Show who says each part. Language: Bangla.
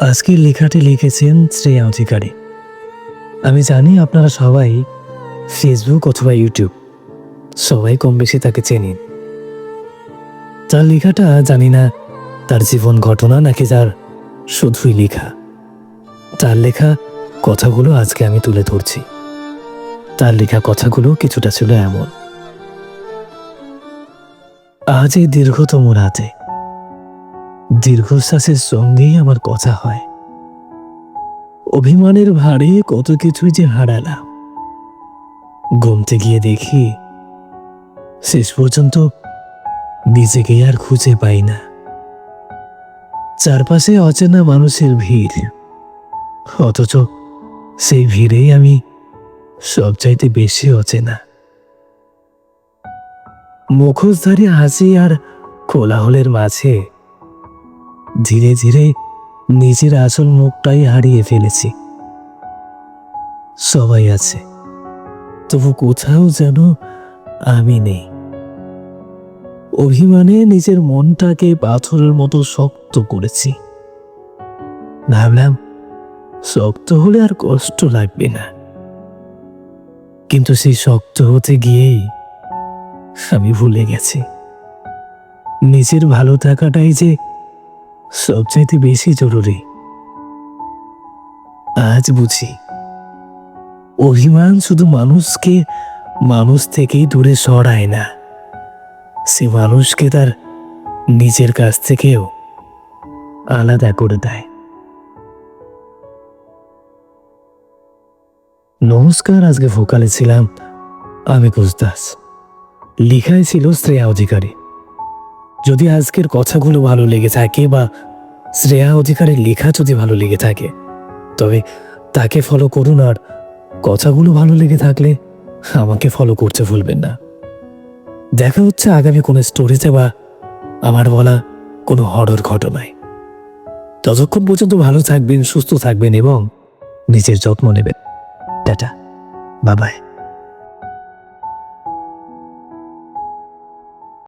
Speaker 1: আজকের লেখাটি লিখেছেন শ্রেয়া অধিকারী। আমি জানি আপনারা সবাই ফেসবুক অথবা ইউটিউব সবাই কম বেশি তাকে চেনেন। তার লেখাটা জানি না তার জীবন ঘটনা নাকি তার শুধুই লেখা। তার লেখা কথাগুলো আজকে আমি তুলে ধরছি। তার লেখা কথাগুলো কিছুটা ছিল এমন। আজ এই দীর্ঘতম রাতে দীর্ঘশ্বাসের সঙ্গেই আমার কথা হয়। অভিমানের ভারে কত কিছুই যে হারালাম। ঘুমতে গিয়ে দেখি, শেষ পর্যন্ত নিজেকে আর খুঁজে পাই না। চারপাশে অচেনা মানুষের ভিড়। অথচ সেই ভিড়েই আমি সবচাইতে বেশি অচেনা। মুখোশধারী হাসি আর কোলাহলের মাঝে ধীরে ধীরে নিজের আসল মুখটাই হারিয়ে ফেলেছি। সবাই আছে। তবু কোথাও যেন আমি নেই। অভিমানে নিজের মনটাকে পাথরের মতো শক্ত করেছি। ভাবলাম, শক্ত হলে আর কষ্ট লাগবে না। কিন্তু সেই শক্ত হতে গিয়েই আমি ভুলে গেছি। নিজের ভালো থাকাটাই যে সবচাইতে বেশি জরুরি। আজ বুঝি, অভিমান শুধু মানুষকে, মানুষ থেকেই দূরে সরায় না। সে মানুষকে তার নিজের কাছ থেকেও আলাদা করে দেয়। নমস্কার, আজকে ভোকালে ছিলাম আমি দাস লিখায় ছিল শ্রেয়া অধিকারী। যদি আজকের কথাগুলো ভালো লেগে থাকে বা শ্রেয়া অধিকারের লেখা যদি ভালো লেগে থাকে, তবে তাকে ফলো করুন আর কথাগুলো ভালো লেগে থাকলে আমাকে ফলো করতে ভুলবেন না। দেখা হচ্ছে আগামী কোনো স্টোরিতে বা আমার বলা কোনো হরর ঘটনায়। ততক্ষণ পর্যন্ত ভালো থাকবেন, সুস্থ থাকবেন এবং নিজের যত্ন নেবেন। টাটা। বাবায়